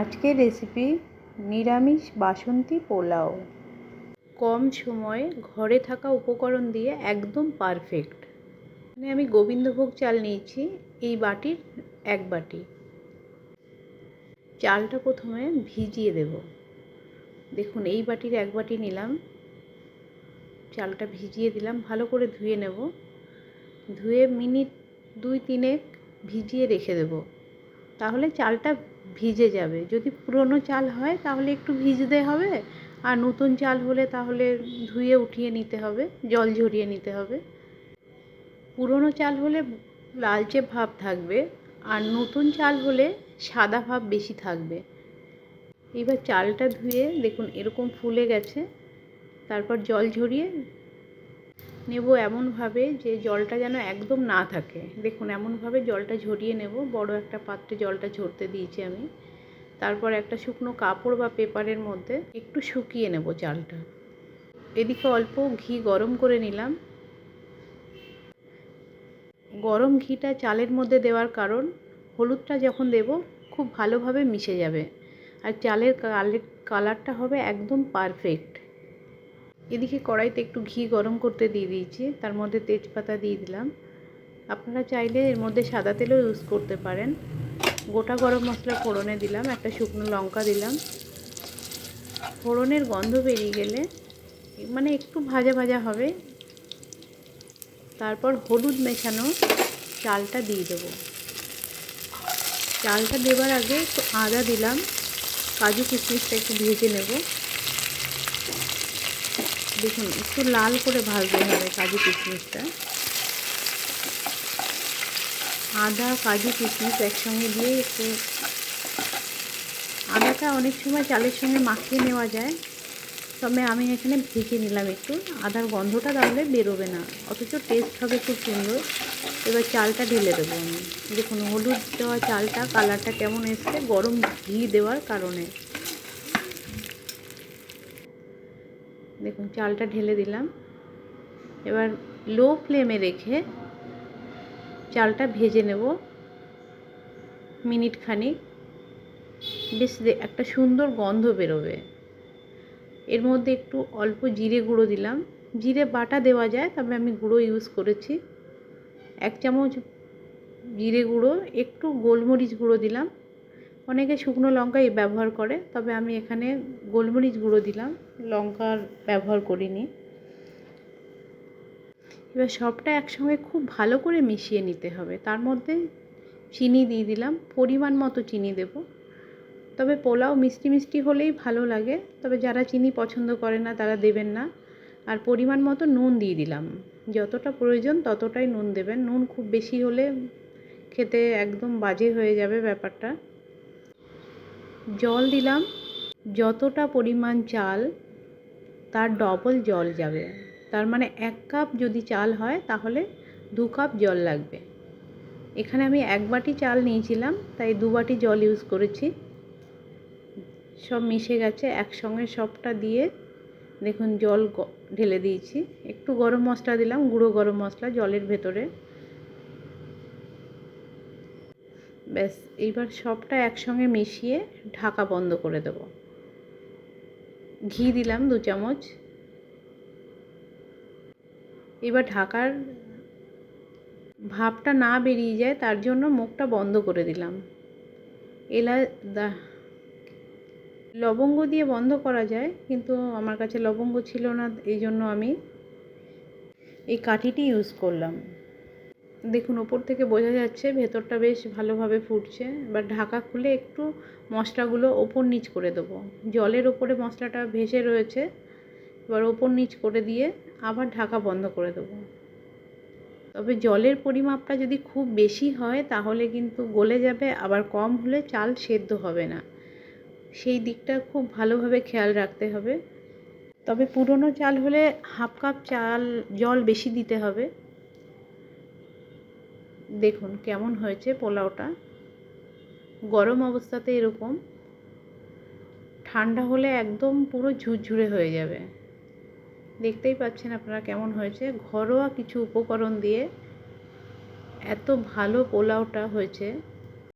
আজকের রেসিপি নিরামিষ বাসন্তী পোলাও। কম সময়ে ঘরে থাকা উপকরণ দিয়ে একদম পারফেক্ট এখানে আমি গোবিন্দভোগ চাল নিয়েছি, এই বাটির এক বাটি। চালটা প্রথমে ভিজিয়ে দেব। দেখুন, এই বাটির এক বাটি নিলাম। চালটা ভিজিয়ে দিলাম, ভালো করে ধুয়ে নেব। ধুয়ে মিনিট দুই তিনেক ভিজিয়ে রেখে দেব। তাহলে চালটা ভিজে যাবে। যদি পুরনো চাল হয়, তাহলে একটু ভিজতে হবে। আর নতুন চাল হলে তাহলে ধুয়ে উঠিয়ে নিতে হবে, জল ঝরিয়ে নিতে হবে। পুরনো চাল হলে লালচে ভাব থাকবে, আর নতুন চাল হলে সাদা ভাব বেশি থাকবে। এবার চালটা ধুয়ে দেখুন, এরকম ফুলে গেছে। তারপর জল ঝরিয়ে নেব এমনভাবে যে জলটা যেন একদম না থাকে। দেখুন, এমনভাবে জলটা ঝরিয়ে নেব। বড় একটা পাত্রে জলটা ঝরতে দিয়েছি আমি। তারপর একটা শুকনো কাপড় বা পেপারের মধ্যে একটু শুকিয়ে নেব চালটা। এদিকে অল্প ঘি গরম করে নিলাম। গরম ঘিটা চালের মধ্যে দেওয়ার কারণ, হলুদটা যখন দেব, খুব ভালোভাবে মিশে যাবে। আর চালের কালের কালারটা হবে একদম পারফেক্ট। এদিকে কড়াইতে একটু ঘি গরম করতে দিয়ে দিয়েছি। তার মধ্যে তেজপাতা দিয়ে দিলাম। আপনারা চাইলে এর মধ্যে সাদা তেলও ইউজ করতে পারেন। গোটা গরম মশলা ফোড়নে দিলাম, একটা শুকনো লঙ্কা দিলাম। ফোড়নের গন্ধ বেরিয়ে গেলে মানে একটু ভাজা ভাজা হবে। তারপর হলুদ মেশানো চালটা দিয়ে দেবো। চালটা দেবার আগে একটু আদা দিলাম। কাজু কিশমিশটা একটু ভেজে নেব। দেখুন, একটু লাল করে ভাজতে হবে কাজু কিশমিশটা। আদা, কাজু কিশমিশ একসঙ্গে দিয়ে একটু আদাটা অনেক সময় চালের সঙ্গে মাখিয়ে নেওয়া যায়। তবে আমি এখানে ভেজে নিলাম একটু। আদার গন্ধটা তাহলে বেরোবে না। অথচ টেস্ট হবে খুব সুন্দর। এবার চালটা ঢেলে দেবো আমি। দেখুন, হলুদ দেওয়া চালটা কালারটা কেমন এসছে, গরম ঘি দেওয়ার কারণে। দেখুন, চালটা ঢেলে দিলাম। এবার লো ফ্লেমে রেখে চালটা ভেজে নেব মিনিট খানিক। বেশ একটা সুন্দর গন্ধ বেরোবে। এর মধ্যে একটু অল্প জিরে গুঁড়ো দিলাম। জিরে বাটা দেওয়া যায়, তবে আমি গুঁড়ো ইউজ করেছি। এক চামচ জিরে গুঁড়ো, একটু গোলমরিচ গুঁড়ো দিলাম। অনেকে শুকনো লঙ্কাই ব্যবহার করে, তবে আমি এখানে গোলমরিচ গুঁড়ো দিলাম, লঙ্কার ব্যবহার করিনি। এবার সবটা একসঙ্গে খুব ভালো করে মিশিয়ে নিতে হবে। তার মধ্যে চিনি দিয়ে দিলাম, পরিমাণ মতো চিনি দেব। তবে পোলাও মিষ্টি মিষ্টি হলেই ভালো লাগে, তবে যারা চিনি পছন্দ করে না তারা দেবেন না। আর পরিমাণ মতো নুন দিয়ে দিলাম। যতটা প্রয়োজন ততটাই নুন দেবেন। নুন খুব বেশি হলে খেতে একদম বাজে হয়ে যাবে ব্যাপারটা। জল দিলাম, যতটা পরিমাণ চাল, তার ডবল জল যাবে। তার মানে এক কাপ যদি চাল হয়, তাহলে দু কাপ জল লাগবে। এখানে আমি এক বাটি চাল নিয়েছিলাম, তাই দু বাটি জল ইউজ করেছি। সব মিশে গেছে, একসঙ্গে সবটা দিয়ে দেখুন জল ঢেলে দিয়েছি। একটু গরম মশলা দিলাম, গুঁড়ো গরম মশলা জলের ভেতরে। ব্যাস, এইবার সবটা একসঙ্গে মিশিয়ে ঢাকা বন্ধ করে দেব। ঘি দিলাম দু চামচ। এবার ঢাকার ভাবটা না বেরিয়ে যায়, তার জন্য মুখটা বন্ধ করে দিলাম। এলা দা, লবঙ্গ দিয়ে বন্ধ করা যায়, কিন্তু আমার কাছে লবঙ্গ ছিল না, এই জন্য আমি এই কাঠিটি ইউজ করলাম। দেখুন, ওপর থেকে বোঝা যাচ্ছে ভেতরটা বেশ ভালোভাবে ফুটছে, এবার ঢাকা খুলে একটু মশলাগুলো ওপর নিচ করে দেবো। জলের ওপরে মশলাটা ভেসে রয়েছে, এবার ওপর নিচ করে দিয়ে আবার ঢাকা বন্ধ করে দেবো। তবে জলের পরিমাপটা যদি খুব বেশি হয়, তাহলে কিন্তু গলে যাবে, আবার কম হলে চাল সেদ্ধ হবে না। সেই দিকটা খুব ভালোভাবে খেয়াল রাখতে হবে। তবে পুরনো চাল হলে হাফ কাপ চাল জল বেশি দিতে হবে। দেখুন কেমন হয়েছে পোলাওটা। গরম অবস্থাতে এরকম। ঠান্ডা হলে একদম পুরো ঝুরঝুরে হয়ে যাবে। দেখতেই পাচ্ছেন আপনারা কেমন হয়েছে। ঘরোয়া কিছু উপকরণ দিয়ে এত ভালো পোলাওটা হয়েছে।